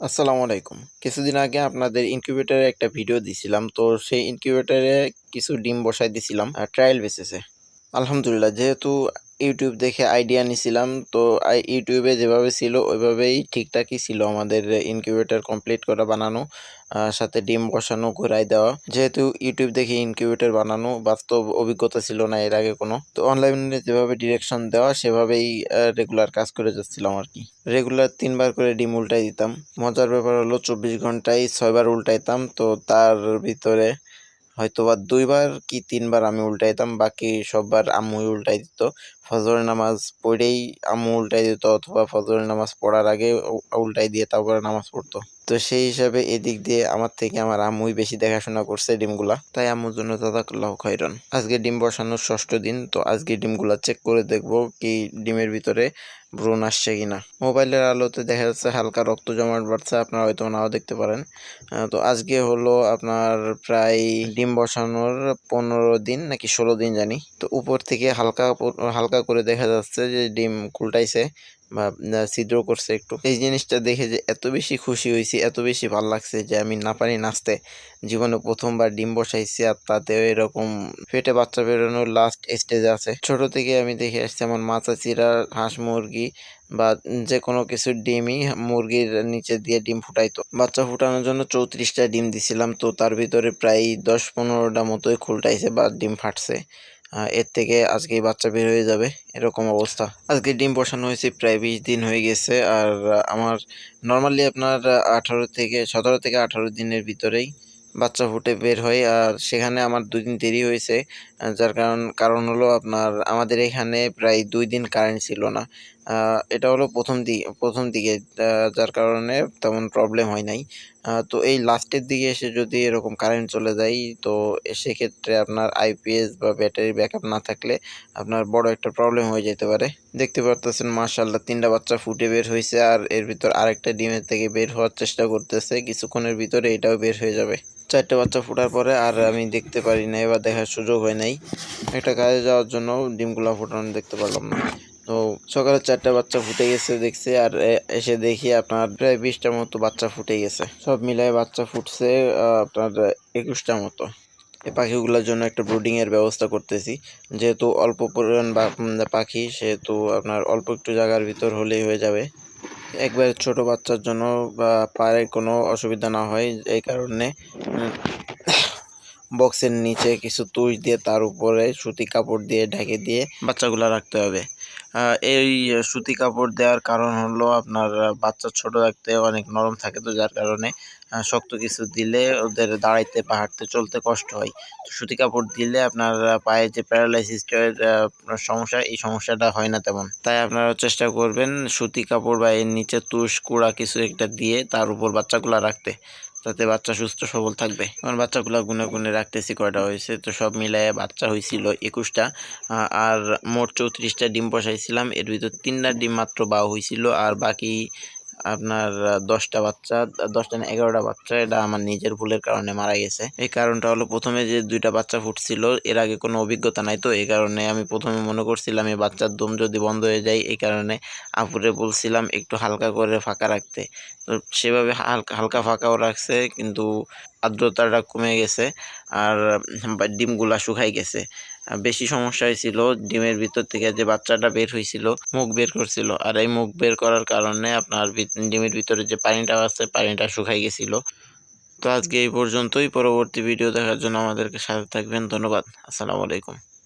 আসসালামু আলাইকুম। কিছুদিন আগে আপনাদের ইনকিউবেটারে একটা ভিডিও দিছিলাম, তো সেই ইনকিউবেটারে কিছু ডিম বসাই দিছিলাম ট্রায়াল বেসিসে আলহামদুলিল্লাহ, যেহেতু ইউটিউব দেখে আইডিয়া নিছিলাম। তো ইউটিউবে যেভাবে ছিল, ওইভাবেই ঠিকঠাকই ছিল আমাদের ইনকিউবেটর কমপ্লিট করা, বানানো সাথে ডিম বসানো, ঘোরাই দেওয়া। যেহেতু ইউটিউব দেখে ইনকিউবেটর বানানো, বাস্তব অভিজ্ঞতা ছিল না এর আগে কোনো। তো অনলাইনে যেভাবে ডিরেকশন দেওয়া, সেভাবেই রেগুলার কাজ করে যাচ্ছিলাম আর কি। রেগুলার তিনবার করে ডিম উল্টাই দিতাম। মজার ব্যাপার হলো চব্বিশ ঘন্টায় ছয়বার উল্টাইতাম। তো তার ভিতরে হয়তোবা দুইবার কি তিনবার আমি উল্টাইতাম, বাকি সববার আম্মু উল্টাই দিত। ফজর নামাজ পড়েই আম্মু উল্টাই দিত, অথবা ফজর নামাজ পড়ার আগে উল্টাই দিয়ে তারপরে নামাজ পড়তো। তো সেই হিসাবে এদিক দিয়ে আমার থেকে আমার আম্মুই বেশি দেখাশোনা করছে ডিমগুলা। তাই আম্মুর জন্য জাযাকাল্লাহ খৈরন আজকে ডিম বসানোর ষষ্ঠ দিন, তো আজকে ডিমগুলা চেক করে দেখব কি ডিমের ভিতরে ব্রণ আসছে কিনা। মোবাইলের আলোতে দেখা যাচ্ছে হালকা রক্ত জমাট বাড়ছে, আপনারা হয়তো নাও দেখতে পারেন। তো আজকে হলো আপনার প্রায় ডিম বসানোর পনেরো দিন নাকি ষোলো দিন জানি। তো উপর থেকে হালকা হালকা করে দেখা যাচ্ছে যে ডিম কুলটাইছে। বা ছিদ্র করছে একটু। এই জিনিসটা দেখে যে এত বেশি খুশি হয়েছি, এত বেশি ভালো লাগছে যে আমি না পারি নাচতে। জীবনে প্রথমবার ডিম বসাইছি আর তাতেও এরকম পেটে বাচ্চা বেরোনোর লাস্ট স্টেজে আছে। ছোট থেকে আমি দেখে আসছি আমার মাছা চিরা হাঁস, মুরগি বা যে কোনো কিছুর ডিমই মুরগির নিচে দিয়ে ডিম ফুটাইতো। বাচ্চা ফুটানোর জন্য চৌত্রিশটা ডিম দিছিলাম, তো তার ভিতরে প্রায় দশ পনেরোটা মতোই খুলটাইছে বা ডিম ফাটছে। এর থেকে আজকেই বাচ্চা বের হয়ে যাবে, এরকম অবস্থা। আজকে ডিম বসানো হয়েছে, প্রায় বিশ দিন হয়ে গেছে, আর আমার নর্মালি আপনার আঠারো থেকে, সতেরো থেকে আঠারো দিনের ভিতরেই বাচ্চা ফুটে বের হয়, আর সেখানে আমার দুই দিন দেরি হয়েছে, যার কারণ কারণ হলো আপনার আমাদের এখানে প্রায় দুই দিন কারেন্ট ছিল না। এটা হলো প্রথম দিক প্রথম দিকে যার কারণে তেমন প্রবলেম হয় নাই। তো এই লাস্টের দিকে এসে যদি এরকম কারেন্ট চলে যায়, তো সেক্ষেত্রে আপনার আইপিএস বা ব্যাটারি ব্যাকআপ না থাকলে আপনার বড় একটা প্রবলেম হয়ে যেতে পারে। দেখতে পারতেছেন মাশাল্লাহ তিনটা বাচ্চা ফুটে বের হয়েছে আর এর ভিতর আরেকটা ডিমের থেকে বের হওয়ার চেষ্টা করতেছে, কিছুক্ষণের ভিতরে এটাও বের হয়ে যাবে। চারটে বাচ্চা ফুটার পরে আর আমি দেখতে পারি নাই বা দেখার সুযোগ হয় নাই। একটা কাজে যাওয়ার জন্য ডিমগুলো ফুটানো দেখতে পারলাম না। তো সকালে চারটা বাচ্চা ফুটে গেছে দেখছি, আর এসে দেখি আপনার প্রায় বিশটার মতো বাচ্চা ফুটে গেছে। সব মিলাই বাচ্চা ফুটছে আপনার একুশটার মতো। এই পাখিগুলোর জন্য একটা ব্রুডিং এর ব্যবস্থা করতেছি। যেহেতু অল্প পরিমাণ পাখি, সেহেতু আপনার অল্প একটু জায়গার ভিতর হলেই হয়ে যাবে। একবারে ছোট বাচ্চার জন্য বা পায়ের কোনো অসুবিধা না হয়, এই কারণে বক্সের নিচে কিছু তুষ দিয়ে তার উপরে সুতি কাপড় দিয়ে ঢেকে দিয়ে বাচ্চাগুলো রাখতে হবে। এই সুতি কাপড় দেওয়ার কারণ হলো আপনার বাচ্চা ছোট রাখতে অনেক নরম থাকে তো, যার কারণে শক্ত কিছু দিলে ওদের দাঁড়াইতে বা হাঁটতে চলতে কষ্ট হয়। তো সুতি কাপড় দিলে আপনার পায়ে যে প্যারালাইসিসের সমস্যা, এই সমস্যাটা হয় না তেমন। তাই আপনারা চেষ্টা করবেন সুতি কাপড় বা এর নিচে তুষ, কুড়া কিছু একটা দিয়ে তার উপর বাচ্চাগুলা রাখতে। তাতে বাচ্চা সুস্থ, সবল থাকবে। আমার বাচ্চাগুলো গুনে গুনে রাখতেছি, কয়টা হয়েছে? তো সব মিলায়ে বাচ্চা হয়েছিল একুশটা। আর মোট চৌত্রিশটা ডিম বসাইছিলাম এর ভিতর তিনটা ডিম মাত্র বা হয়েছিল আর বাকি আপনার দশটা বাচ্চা, দশটা না এগারোটা বাচ্চা, এটা আমার নিজের ভুলের কারণে মারা গেছে। এই কারণটা হলো প্রথমে যে দুইটা বাচ্চা ফুটছিল, এর আগে কোনো অভিজ্ঞতা নাই। তো এই কারণে আমি প্রথমে মনে করছিলাম এই বাচ্চার দম যদি বন্ধ হয়ে যায়, এই কারণে আপুরে বলছিলাম একটু হালকা করে ফাঁকা রাখতে। তো সেভাবে হালকা হালকা ফাঁকাও রাখছে, কিন্তু আর্দ্রতাটা কমে গেছে, আর ডিমগুলা শুকাই গেছে। বেশি সমস্যা হয়েছিল। ডিমের ভিতর থেকে যে বাচ্চাটা বের হয়েছিল, মুখ বের করছিল। আর এই মুখ বের করার কারণে আপনার ডিমের ভিতরে যে পানিটা আছে, পানিটা শুকাই গেছিল। তো আজকে এই পর্যন্তই। পরবর্তী ভিডিও দেখার জন্য আমাদেরকে সাথে থাকবেন। ধন্যবাদ। আসসালামু আলাইকুম।